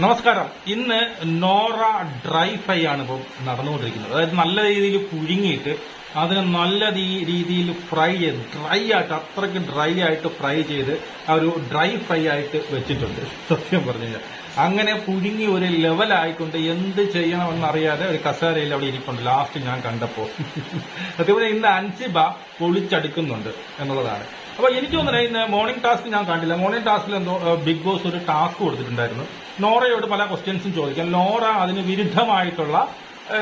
നമസ്കാരം. ഇന്ന് Nora dry fry ആണ് ഇപ്പോൾ നടന്നുകൊണ്ടിരിക്കുന്നത്. അതായത് നല്ല രീതിയിൽ പുഴുങ്ങിയിട്ട് അതിനെ നല്ല രീതിയിൽ ഫ്രൈ ചെയ്ത് ഡ്രൈ ആയിട്ട് അത്രയ്ക്ക് ഡ്രൈ ആയിട്ട് ഫ്രൈ ചെയ്ത് ആ ഒരു ഡ്രൈ ഫ്രൈ ആയിട്ട് വെച്ചിട്ടുണ്ട്. സത്യം പറഞ്ഞു കഴിഞ്ഞാൽ. അങ്ങനെ പുഴുങ്ങി ഒരു ലെവലായിക്കൊണ്ട് എന്ത് ചെയ്യണമെന്നറിയാതെ ഒരു കസേരയിൽ അവിടെ ഇരിപ്പുണ്ട്. ലാസ്റ്റ് ഞാൻ കണ്ടപ്പോൾ. അതേപോലെ ഇന്ന് അൻസിബ പൊളിച്ചടുക്കുന്നുണ്ട് എന്നുള്ളതാണ്. അപ്പൊ എനിക്ക് തോന്നുന്നത് ഇന്ന് മോർണിംഗ് ടാസ്ക് ഞാൻ കണ്ടില്ല. മോർണിംഗ് ടാസ്കിൽ എന്തോ ബിഗ് ബോസ് ഒരു ടാസ്ക് കൊടുത്തിട്ടുണ്ടായിരുന്നു. നോറയോട് പല ക്വസ്റ്റ്യൻസും ചോദിക്കാം. നോറ അതിന് വിരുദ്ധമായിട്ടുള്ള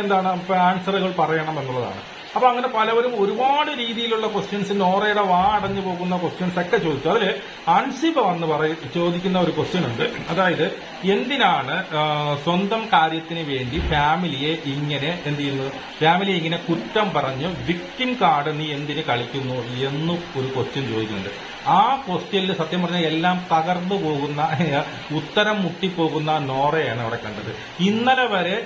എന്താണ് ആൻസറുകൾ പറയണം എന്നുള്ളതാണ്. അപ്പൊ അങ്ങനെ പലവരും ഒരുപാട് രീതിയിലുള്ള ക്വസ്റ്റ്യൻസ് നോറയുടെ വാ അടഞ്ഞു പോകുന്ന ക്വസ്റ്റ്യൻസ് ഒക്കെ ചോദിച്ചു. അതിൽ അൻസിബ വന്ന് പറയ ചോദിക്കുന്ന ഒരു ക്വസ്റ്റ്യൻ ഉണ്ട്. അതായത് എന്തിനാണ് സ്വന്തം കാര്യത്തിന് വേണ്ടി ഫാമിലിയെ ഇങ്ങനെ എന്ത് ചെയ്യുന്നത്? ഫാമിലിയെ ഇങ്ങനെ കുറ്റം പറഞ്ഞ് വിക്ടിം കാർഡ് നീ എന്തിന് കളിക്കുന്നു? എന്നും ഒരു ക്വസ്റ്റ്യൻ ചോദിക്കുന്നുണ്ട്. ആ ക്വസ്റ്റ്യനിൽ സത്യം പറഞ്ഞാൽ എല്ലാം തകർന്നു പോകുന്ന ഉത്തരം മുട്ടിപ്പോകുന്ന നോറയാണ് അവിടെ കണ്ടത്. ഇന്നലെ വരെ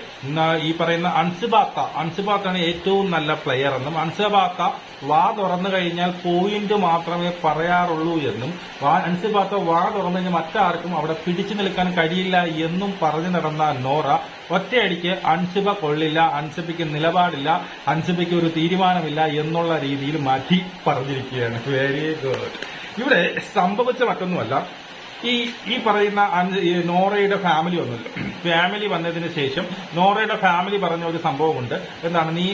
ഈ പറയുന്ന അൻസുബാത്ത അൻസുബാത്താണ് ഏറ്റവും നല്ല പ്ലെയർ എന്നും അൻസുബാത്ത വാ തുറന്നു കഴിഞ്ഞാൽ പോയിന്റ് മാത്രമേ പറയാറുള്ളൂ എന്നും അൻസിബാത്ത വാ തുറന്നു കഴിഞ്ഞാൽ മറ്റാർക്കും അവിടെ പിടിച്ചു നിൽക്കാൻ കഴിയില്ല എന്നും പറഞ്ഞു നടന്ന നോറ ഒറ്റയടിക്ക് അൻസിബ കൊള്ളില്ല അൻസിബയ്ക്ക് നിലപാടില്ല അൻസിബയ്ക്ക് ഒരു തീരുമാനമില്ല എന്നുള്ള രീതിയിൽ മാറ്റി പറഞ്ഞിരിക്കുകയാണ്. വെരി ഗുഡ് ഇവിടെ സംഭവിച്ച മറ്റൊന്നുമല്ല. ഈ ഈ പറയുന്ന നോറയുടെ ഫാമിലി വന്നല്ലോ ഫാമിലി വന്നതിന് ശേഷം നോറയുടെ ഫാമിലി പറഞ്ഞ ഒരു സംഭവമുണ്ട്. എന്താണ്? നീ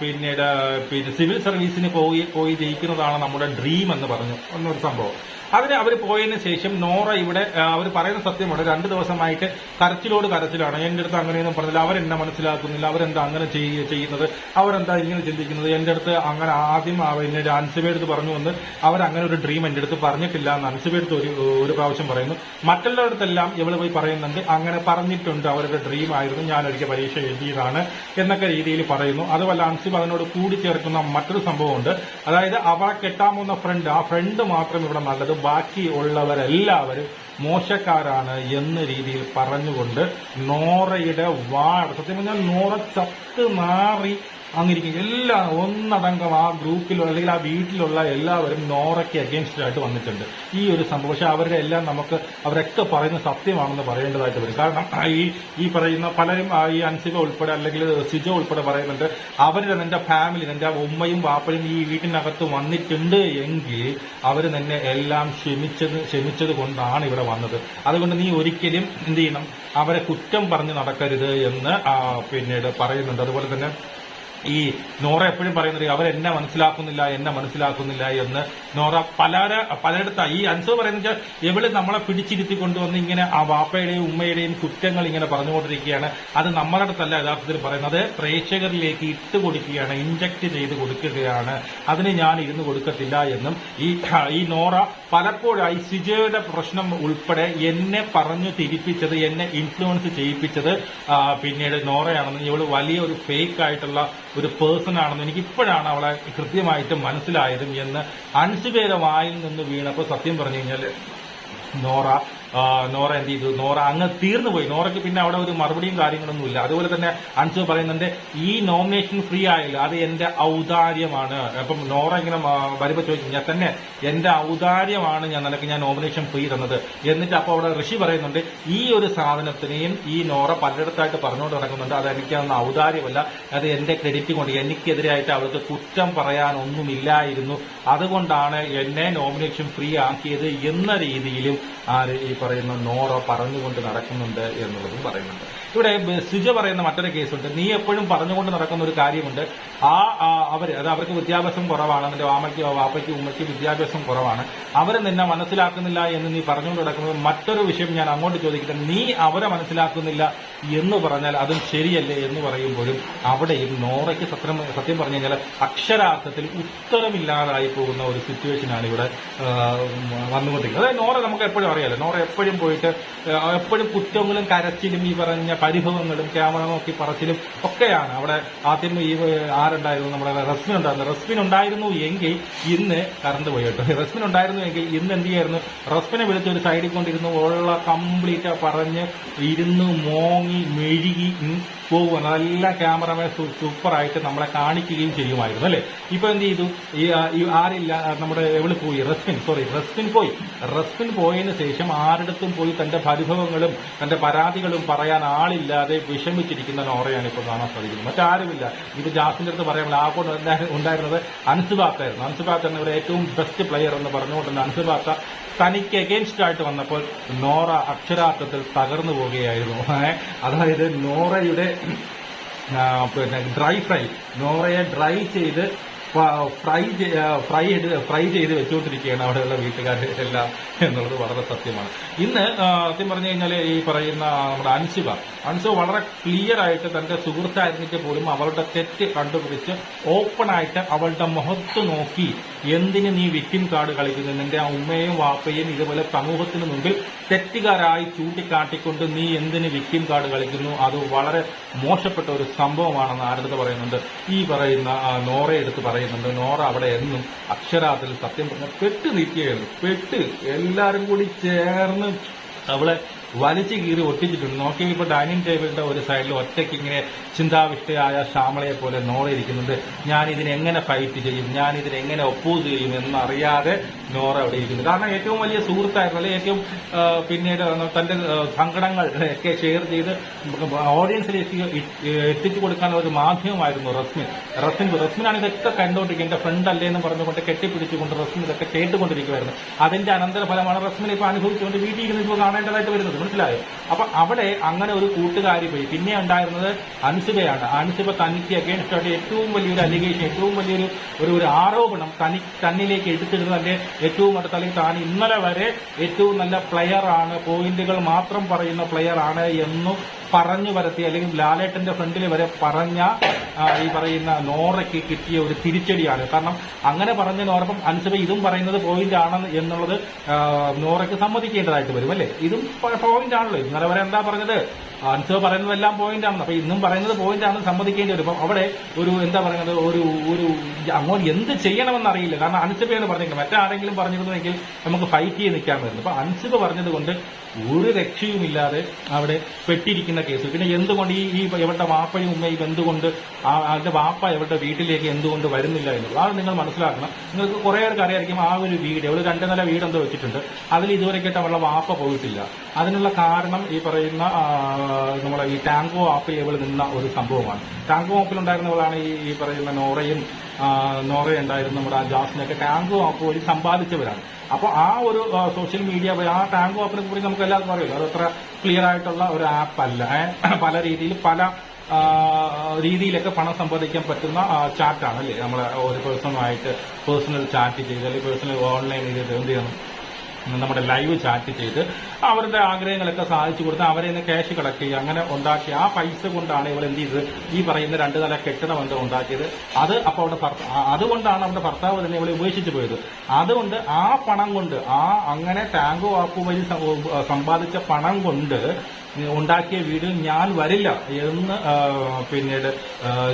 പിന്നീട് പിന്നെ സിവിൽ സർവീസിന് പോയി പോയി ജയിക്കുന്നതാണ് നമ്മുടെ ഡ്രീം എന്ന് പറഞ്ഞു. എന്നൊരു സംഭവം. അതിന് അവർ പോയതിനു ശേഷം നോറ ഇവിടെ അവർ പറയുന്ന സത്യമാണ് രണ്ടു ദിവസമായിട്ട് കരച്ചിലോട് കരച്ചിലാണ്. എന്റെ അടുത്ത് അങ്ങനെയൊന്നും പറഞ്ഞില്ല. അവരെന്നെ മനസ്സിലാക്കുന്നില്ല? അവരെന്താ അങ്ങനെ ചെയ്യ- ചെയ്യുന്നത്? അവരെന്താ ഇങ്ങനെ ചിന്തിക്കുന്നത്? എന്റെ അടുത്ത് അങ്ങനെ ആദ്യം എന്നെ അൻസിബയുടെ പറഞ്ഞു വന്ന് അവരങ്ങനെ ഒരു ഡ്രീം എന്റെ അടുത്ത് പറഞ്ഞിട്ടില്ല എന്ന് അൻസിബയുടെ ഒരു ഒരു പ്രാവശ്യം പറയുന്നു. മറ്റുള്ളവരടുത്തെല്ലാം ഇവൾ പോയി പറയുന്നുണ്ട്. അങ്ങനെ പറഞ്ഞിട്ടുണ്ട്. അവരുടെ ഡ്രീം ആയിരുന്നു. ഞാൻ ഒരിക്കൽ പരീക്ഷ എഴുതിയതാണ് എന്നൊക്കെ രീതിയിൽ പറയുന്നു. അതുമല്ല അൻസിബ് അതിനോട് കൂടി ചേർക്കുന്ന മറ്റൊരു സംഭവമുണ്ട്. അതായത് അവളെ കെട്ടാൻ പോകുന്ന ഫ്രണ്ട് ആ ഫ്രണ്ട് മാത്രം ഇവിടെ നല്ലത് ബാക്കി ഉള്ളവരെല്ലാവരും മോശക്കാരാണ് എന്ന രീതിയിൽ പറഞ്ഞുകൊണ്ട് നോറയുടെ വാഴ സത്യം പറഞ്ഞാൽ നോറ ചത്ത് മാറി അങ്ങിരിക്കും എല്ലാ ഒന്നടങ്കം ആ ഗ്രൂപ്പിലോ അല്ലെങ്കിൽ ആ വീട്ടിലുള്ള എല്ലാവരും നോറയ്ക്ക് അഗേൻസ്റ്റ് ആയിട്ട് വന്നിട്ടുണ്ട്. ഈ ഒരു സംഭവം. പക്ഷെ അവരുടെ എല്ലാം നമുക്ക് അവരൊക്കെ പറയുന്ന സത്യമാണെന്ന് പറയേണ്ടതായിട്ട് വരും. കാരണം ഈ ഈ പറയുന്ന പലരും ഈ അൻസിക ഉൾപ്പെടെ അല്ലെങ്കിൽ സിജ ഉൾപ്പെടെ പറയുന്നുണ്ട് അവരുടെ എന്റെ ഫാമിലി എന്റെ ഉമ്മയും വാപ്പയും ഈ വീട്ടിനകത്ത് വന്നിട്ടുണ്ട് എങ്കിൽ അവർ തന്നെ എല്ലാം ക്ഷമിച്ചത് ക്ഷമിച്ചത് കൊണ്ടാണ് ഇവിടെ വന്നത്. അതുകൊണ്ട് നീ ഒരിക്കലും എന്ത് ചെയ്യണം? അവരെ കുറ്റം പറഞ്ഞ് നടക്കരുത് എന്ന് പിന്നീട് പറയുന്നുണ്ട്. അതുപോലെ തന്നെ ഈ നോറ എപ്പോഴും പറയുന്നത് അവരെന്നെ മനസ്സിലാക്കുന്നില്ല എന്നെ മനസ്സിലാക്കുന്നില്ല എന്ന്. നോറ പലര പലയിടത്ത. ഈ അൻസർ പറയുന്നത് വെച്ചാൽ എവിടെ നമ്മളെ പിടിച്ചിരുത്തി കൊണ്ടുവന്ന് ഇങ്ങനെ ആ വാപ്പയുടെയും ഉമ്മയുടെയും കുറ്റങ്ങൾ ഇങ്ങനെ പറഞ്ഞുകൊണ്ടിരിക്കുകയാണ്. അത് നമ്മുടെ അടുത്തല്ല യഥാർത്ഥത്തിൽ പറയുന്നത്. പ്രേക്ഷകരിലേക്ക് ഇട്ട് കൊടുക്കുകയാണ് ഇഞ്ചക്ട് ചെയ്ത് കൊടുക്കുകയാണ്. അതിന് ഞാൻ ഇരുന്ന് കൊടുക്കത്തില്ല എന്നും. ഈ ഈ നോറ പലപ്പോഴായി സിജയുടെ പ്രശ്നം ഉൾപ്പെടെ എന്നെ പറഞ്ഞു തിരിപ്പിച്ചത് എന്നെ ഇൻഫ്ലുവൻസ് ചെയ്യിപ്പിച്ചത് പിന്നീട് നോറയാണെന്ന്. ഇവൾ വലിയൊരു ഫേക്ക് ആയിട്ടുള്ള ഒരു പേഴ്സൺ ആണെന്ന് എനിക്ക് ഇപ്പോഴാണ് അവളെ കൃത്യമായിട്ട് മനസ്സിലായതും എന്ന് അൻസുപേരെ വായിൽ നിന്ന് വീണപ്പോൾ സത്യം പറഞ്ഞു കഴിഞ്ഞാൽ നോറ നോറ എന്ത് ചെയ്തു? നോറ അങ്ങ് തീർന്നു പോയി. നോറയ്ക്ക് പിന്നെ അവിടെ ഒരു മറുപടിയും കാര്യങ്ങളൊന്നും ഇല്ല. അതുപോലെ തന്നെ അൻസു പറയുന്നുണ്ട് ഈ നോമിനേഷൻ ഫ്രീ ആയില്ല. അത് എന്റെ ഔദാര്യമാണ്. അപ്പം നോറ ഇങ്ങനെ വരുമ്പോ ചോദിക്കും ഞാൻ തന്നെ എന്റെ ഔദാര്യമാണ് ഞാൻ നിനക്ക് ഞാൻ നോമിനേഷൻ ഫ്രീ തന്നത്. എന്നിട്ട് അപ്പോൾ അവിടെ ഋഷി പറയുന്നുണ്ട് ഈ ഒരു സാധനത്തിനെയും ഈ നോറ പലയിടത്തായിട്ട് പറഞ്ഞുകൊണ്ട് നടക്കുന്നുണ്ട്. അത് എനിക്ക് അന്ന് ഔദാര്യമല്ല. അത് എന്റെ ക്രെഡിറ്റ് കൊണ്ട് എനിക്കെതിരായിട്ട് അവൾക്ക് കുറ്റം പറയാനൊന്നുമില്ലായിരുന്നു. അതുകൊണ്ടാണ് എന്നെ നോമിനേഷൻ ഫ്രീ ആക്കിയത് എന്ന രീതിയിലും ആര് ഈ പറയുന്ന നോറോ പറഞ്ഞുകൊണ്ട് നടക്കുന്നുണ്ട് എന്നുള്ളതും പറയുന്നുണ്ട്. ഇവിടെ സുജ പറയുന്ന മറ്റൊരു കേസുണ്ട്. നീ എപ്പോഴും പറഞ്ഞുകൊണ്ട് നടക്കുന്ന ഒരു കാര്യമുണ്ട്. ആ അവർ അവർ അത് അവർക്ക് വിദ്യാഭ്യാസം കുറവാണ്. നിന്റെ വാമയ്ക്ക് വാപ്പയ്ക്ക് ഉമ്മയ്ക്ക് വിദ്യാഭ്യാസം കുറവാണ്. അവർ നിന്നെ മനസ്സിലാക്കുന്നില്ല എന്ന് നീ പറഞ്ഞുകൊണ്ട് നടക്കുന്നത് മറ്റൊരു വിഷയം ഞാൻ അങ്ങോട്ട് ചോദിക്കട്ടെ. നീ അവരെ മനസ്സിലാക്കുന്നില്ല എന്ന് പറഞ്ഞാൽ അതും ശരിയല്ലേ എന്ന് പറയുമ്പോഴും അവിടെയും നോറയ്ക്ക് സത്യം സത്യം പറഞ്ഞു കഴിഞ്ഞാൽ അക്ഷരാർത്ഥത്തിൽ ഉത്തരമില്ലാതായി പോകുന്ന ഒരു സിറ്റുവേഷനാണ് ഇവിടെ വന്നുകൊണ്ടിരിക്കുന്നത്. അതായത് നോറ നമുക്ക് എപ്പോഴും അറിയാലോ. നോറ എപ്പോഴും പോയിട്ട് എപ്പോഴും കുറ്റങ്ങളും കരച്ചിലും ഈ പറഞ്ഞ പരിഭവങ്ങളും ക്യാമറ നോക്കി പറച്ചിലും ഒക്കെയാണ്. അവിടെ ആദ്യം ഈ ആരുണ്ടായിരുന്നു? നമ്മുടെ റസ്മിൻ ഉണ്ടായിരുന്നു. റസ്മിൻ ഉണ്ടായിരുന്നു എങ്കിൽ ഇന്ന് കറണ്ട് പോയി കേട്ടോ. റസ്മിൻ ഉണ്ടായിരുന്നു എങ്കിൽ ഇന്ന് എന്ത് ചെയ്യായിരുന്നു? റസ്മിനെ വിളിച്ച് ഒരു സൈഡിൽ കൊണ്ടിരുന്നു ഉള്ള കംപ്ലീറ്റ് പറഞ്ഞ് ഇരുന്ന് മോങ്ങി മെഴുകി ഉം, നല്ല ക്യാമറമാൻ സൂപ്പറായിട്ട് നമ്മളെ കാണിക്കുകയും ചെയ്യുമായിരുന്നു അല്ലെ? ഇപ്പൊ എന്ത് ചെയ്തു? ഈ ആരില്ല നമ്മുടെ എവിടെ പോയി? റസ്മിൻ സോറി റസ്മിൻ പോയി. റസ്മിൻ പോയതിന് ശേഷം ആരിടത്തും പോയി തന്റെ പരിഭവങ്ങളും തന്റെ പരാതികളും പറയാൻ ആളില്ലാതെ വിഷമിച്ചിരിക്കുന്ന നോറയാണ് ഇപ്പോൾ കാണാൻ സാധിക്കുന്നത്. മറ്റാരുമില്ല. ഇത് ജാസിന്റെ അടുത്ത് പറയാൻ ആ കൊണ്ട് ഉണ്ടായിരുന്നത് അൻസുബാത്തായിരുന്നു അൻസുബാത്ത എന്നവരെ ഏറ്റവും ബെസ്റ്റ് പ്ലെയർ എന്ന് പറഞ്ഞുകൊണ്ട് തന്നെ അൻസുബാത്ത തനിക്ക് അഗേൻസ്റ്റ് ആയിട്ട് വന്നപ്പോൾ നോറ അക്ഷരാർത്ഥത്തിൽ തകർന്നു പോവുകയായിരുന്നു. അതായത് നോറയുടെ പിന്നെ ഡ്രൈ ഫ്രൈ നോറയെ ഡ്രൈ ചെയ്ത് ഫ്രൈ ഫ്രൈ ചെയ്ത് ഫ്രൈ ചെയ്ത് വെച്ചുകൊണ്ടിരിക്കുകയാണ് അവിടെയുള്ള വീട്ടുകാർ എല്ലാം എന്നുള്ളത് വളരെ സത്യമാണ്. ഇന്ന് സത്യം പറഞ്ഞു കഴിഞ്ഞാൽ ഈ പറയുന്ന നമ്മുടെ അൻസിബ അൻസിബ വളരെ ക്ലിയർ ആയിട്ട് തന്റെ സുഹൃത്തായിരുന്നിട്ട് പോലും അവളുടെ തെറ്റ് കണ്ടുപിടിച്ച് ഓപ്പണായിട്ട് അവളുടെ മുഖത്ത് നോക്കി എന്തിന് നീ വിക്ടിം കാർഡ് കളിക്കുന്നു? നിന്റെ ഉമ്മയും വാപ്പയും ഇതുപോലെ സമൂഹത്തിന് മുമ്പിൽ തെറ്റുകാരായി ചൂണ്ടിക്കാട്ടിക്കൊണ്ട് നീ എന്തിന് വിക്ടിം കാർഡ് കളിക്കുന്നു? അത് വളരെ മോശപ്പെട്ട ഒരു സംഭവമാണെന്ന് ആരുടെ പറയുന്നുണ്ട്. ഈ പറയുന്ന നോറയെടുത്ത് പറയുന്നത് പറയുന്നുണ്ട് നോറ അവിടെ എന്നും അക്ഷരാത്തിൽ സത്യം പറഞ്ഞ പെട്ട് നിൽക്കുകയായിരുന്നു പെട്ട് എല്ലാരും കൂടി ചേർന്ന് അവളെ വലിച്ചു കീറി ഒട്ടിച്ചിട്ടുണ്ട്. നോക്കി ഇപ്പൊ ഡൈനിങ് ടേബിളിന്റെ ഒരു സൈഡിൽ ഒറ്റയ്ക്ക് ഇങ്ങനെ ചിന്താവിഷ്ടയായ ശ്യാമളയെ പോലെ നോളിരിക്കുന്നുണ്ട് ഞാൻ ഇതിനെ എങ്ങനെ ഫൈറ്റ് ചെയ്യും? ഞാൻ ഇതിനെ എങ്ങനെ ഒപ്പോസ് ചെയ്യും എന്നറിയാതെ നോറ അവിടെ ഇരിക്കുന്നത്. കാരണം ഏറ്റവും വലിയ സുഹൃത്തായിരുന്നു അല്ലെ? ഏറ്റവും പിന്നീട് തന്റെ സങ്കടങ്ങൾ ഒക്കെ ഷെയർ ചെയ്ത് ഓഡിയൻസിലേക്ക് എത്തിച്ചു കൊടുക്കാനുള്ള ഒരു മാധ്യമമായിരുന്നു റസ്മിൻ. റസ്മിൻ റസ്മിനാണ് ഇതൊക്കെ കണ്ടുകൊണ്ടിരിക്കുക എന്റെ ഫ്രണ്ട് അല്ലേ എന്ന് പറഞ്ഞുകൊണ്ട് കെട്ടിപ്പിടിച്ചുകൊണ്ട് റസ്മിൻ ഇതൊക്കെ കേട്ടുകൊണ്ടിരിക്കുമായിരുന്നു അതിന്റെ അനന്തരഫലമാണ് റസ്മിൻ ഇപ്പൊ അനുഭവിച്ചുകൊണ്ട് വീട്ടിൽ ഇരുന്ന് ഇപ്പോൾ കാണേണ്ടതായിട്ട് വരുന്നത്. മനസ്സിലായോ? അപ്പൊ അവിടെ അങ്ങനെ ഒരു കൂട്ടുകാരി പോയി. പിന്നെ ഉണ്ടായിരുന്നത് അൻസിബയാണ്. അൻസിബ തനിക്ക് അഗേൻസ്റ്റ് ആയിട്ട് ഏറ്റവും വലിയൊരു അലിഗേഷൻ ഏറ്റവും വലിയൊരു ഒരു ഒരു ആരോപണം തനി തന്നിലേക്ക് എടുത്തിരുന്നത് തന്റെ ഏറ്റവും അടുത്ത അല്ലെങ്കിൽ താൻ ഇന്നലെ വരെ ഏറ്റവും നല്ല പ്ലെയറാണ് പോയിന്റുകൾ മാത്രം പറയുന്ന പ്ലെയറാണ് എന്നും പറഞ്ഞു വരത്തി അല്ലെങ്കിൽ ലാലേട്ടന്റെ ഫ്രണ്ടിൽ വരെ പറഞ്ഞ ഈ പറയുന്ന നോറയ്ക്ക് കിട്ടിയ ഒരു തിരിച്ചടിയാണ്. കാരണം അങ്ങനെ പറഞ്ഞ നോറപ്പം അൻസബ ഇതും പറയുന്നത് പോയിന്റ് ആണ് എന്നുള്ളത് നോറയ്ക്ക് സമ്മതിക്കേണ്ടതായിട്ട് വരും അല്ലേ? ഇതും പോയിന്റ് ആണല്ലോ. ഇന്നലെ വരെ എന്താ പറഞ്ഞത്? അൻസബ പറയുന്നതെല്ലാം പോയിന്റ് ആണ് അപ്പൊ ഇന്നും പറയുന്നത് പോയിന്റ് ആണെന്ന് സമ്മതിക്കേണ്ടി വരും. അവിടെ ഒരു എന്താ പറയുന്നത് ഒരു ഒരു അങ്ങോട്ട് എന്ത് ചെയ്യണമെന്ന് അറിയില്ല. കാരണം അനുസഭയാണ് പറഞ്ഞിരിക്കുന്നത്. മറ്റാരെങ്കിലും പറഞ്ഞിരുന്നെങ്കിൽ നമുക്ക് ഫൈറ്റ് ചെയ്ത് നിൽക്കാൻ വരുന്നത് അപ്പൊ അൻസിബ പറഞ്ഞത് കൊണ്ട് ഒരു രക്ഷയുമില്ലാതെ അവിടെ പെട്ടിരിക്കുന്ന കേസ്. പിന്നെ എന്തുകൊണ്ട് ഈ ഈ ഇവരുടെ വാപ്പയും ഉമ്മയും എന്തുകൊണ്ട് അതിന്റെ വാപ്പ ഇവരുടെ വീട്ടിലേക്ക് എന്തുകൊണ്ട് വരുന്നില്ല എന്നുള്ളത്. അത് നിങ്ങൾ മനസ്സിലാക്കണം. നിങ്ങൾക്ക് കുറെ പേർക്ക് അറിയായിരിക്കും ആ ഒരു വീട് ഒരു രണ്ട് നില വീട് എന്തോ വെച്ചിട്ടുണ്ട്. അതിൽ ഇതുവരെക്കായിട്ട് അവളുടെ വാപ്പ പോയിട്ടില്ല. അതിനുള്ള കാരണം ഈ പറയുന്ന നമ്മുടെ ഈ ടാങ്കോ ആപ്പിൽ ഇവൾ നിന്ന ഒരു സംഭവമാണ്. ടാങ്കോ ആപ്പിൽ ഉണ്ടായിരുന്നവളാണ് ഈ പറയുന്ന നോറയും നോറയുണ്ടായിരുന്ന നമ്മുടെ ജാസിനൊക്കെ ടാങ്കോ ആപ്പ് വഴി സമ്പാദിച്ചവരാണ്. അപ്പോൾ ആ ഒരു സോഷ്യൽ മീഡിയ ആ ടാങ്ക് ഓപ്പണിംഗ് കുറിച്ച് നമുക്ക് എല്ലാവർക്കും അറിയില്ല. അത് അത്ര ക്ലിയർ ആയിട്ടുള്ള ഒരു ആപ്പ് അല്ല. പല രീതിയിൽ പല രീതിയിലൊക്കെ പണം സമ്പാദിക്കാൻ പറ്റുന്ന ചാറ്റാണ് അല്ലേ? നമ്മൾ ഒരു പേഴ്സണുമായിട്ട് പേഴ്സണൽ ചാറ്റ് ചെയ്ത് അല്ലെങ്കിൽ പേഴ്സണൽ ഓൺലൈൻ ചെയ്ത് എന്ത് ചെയ്യണം? നമ്മുടെ ലൈവ് ചാറ്റ് ചെയ്ത് അവരുടെ ആഗ്രഹങ്ങളൊക്കെ സാധിച്ചു കൊടുത്ത് അവരെ നിന്ന് ക്യാഷ് കളക്ട് ചെയ്യുക അങ്ങനെ ഉണ്ടാക്കി ആ പൈസ കൊണ്ടാണ് ഇവർ എന്ത് ചെയ്തത്? ഈ പറയുന്ന രണ്ട് നില കെട്ടിടം എന്താ ഉണ്ടാക്കിയത്. അത് അപ്പോൾ അവിടെ അതുകൊണ്ടാണ് അവരുടെ ഭർത്താവ് തന്നെ ഇവളെ ഉപേക്ഷിച്ചു പോയത്. അതുകൊണ്ട് ആ പണം കൊണ്ട് ആ അങ്ങനെ ടാങ്കോ ആപ്പ് വഴി സമ്പാദിച്ച പണം കൊണ്ട് ഉണ്ടാക്കിയ വീട് ഞാൻ വരില്ല. എന്ന് പിന്നീട്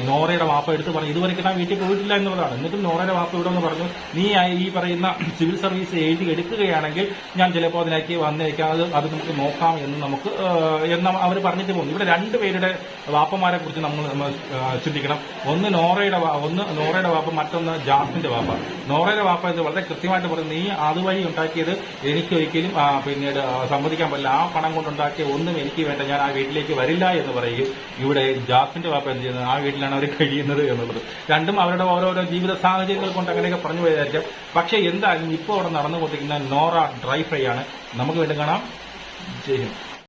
നോറയുടെ വാപ്പ എടുത്ത് പറഞ്ഞു ഇതുവരെയ്ക്ക് ഞാൻ വീട്ടിൽ പോയിട്ടില്ല എന്നുള്ളതാണ്. എന്നിട്ടും നോറയുടെ വാപ്പ ഇവിടെ പറഞ്ഞു നീ ഈ പറയുന്ന സിവിൽ സർവീസ് എഴുതി എടുക്കുകയാണെങ്കിൽ ഞാൻ ചിലപ്പോൾ അതിലേക്ക് വന്നേക്കാം. അത് അത് നമുക്ക് നോക്കാം എന്ന് നമുക്ക് എന്ന അവർ പറഞ്ഞിട്ട് പോകുന്നു. ഇവിടെ രണ്ട് പേരുടെ വാപ്പമാരെ കുറിച്ച് നമ്മൾ ചിന്തിക്കണം. ഒന്ന് നോറയുടെ ഒന്ന് നോറയുടെ വാപ്പ മറ്റൊന്ന് ജാസിന്റെ വാപ്പ. നോറയുടെ വാപ്പ എന്ന് വളരെ കൃത്യമായിട്ട് പറഞ്ഞു നീ അതുവഴി ഉണ്ടാക്കിയത് എനിക്കൊരിക്കലും പിന്നീട് സമ്മതിക്കാൻ പറ്റില്ല. ആ പണം കൊണ്ടുണ്ടാക്കിയ ഒന്നും എനിക്ക് വേണ്ട ഞാൻ ആ വീട്ടിലേക്ക് വരില്ല എന്ന് പറയും. ഇവിടെ ജാസിന്റെ വാപ്പ എന്ത് ചെയ്യുന്നത്? ആ വീട്ടിലാണ് അവർ കഴിയുന്നത് എന്നുള്ളത്. രണ്ടും അവരുടെ ഓരോരോ ജീവിത സാഹചര്യങ്ങൾ കൊണ്ട് അങ്ങനെയൊക്കെ പറഞ്ഞു പോയതായിരിക്കും. പക്ഷേ എന്തായാലും ഇപ്പോൾ അവിടെ നടന്നുകൊണ്ടിരിക്കുന്ന നോറ ഡ്രൈ ഫ്രൈ ആണ്. നമുക്ക് വേണ്ടി കാണാം. ജയ് ഹിന്ദ്.